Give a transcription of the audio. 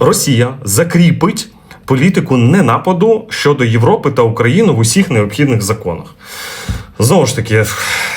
Росія закріпить політику ненападу щодо Європи та України в усіх необхідних законах. Знову ж таки,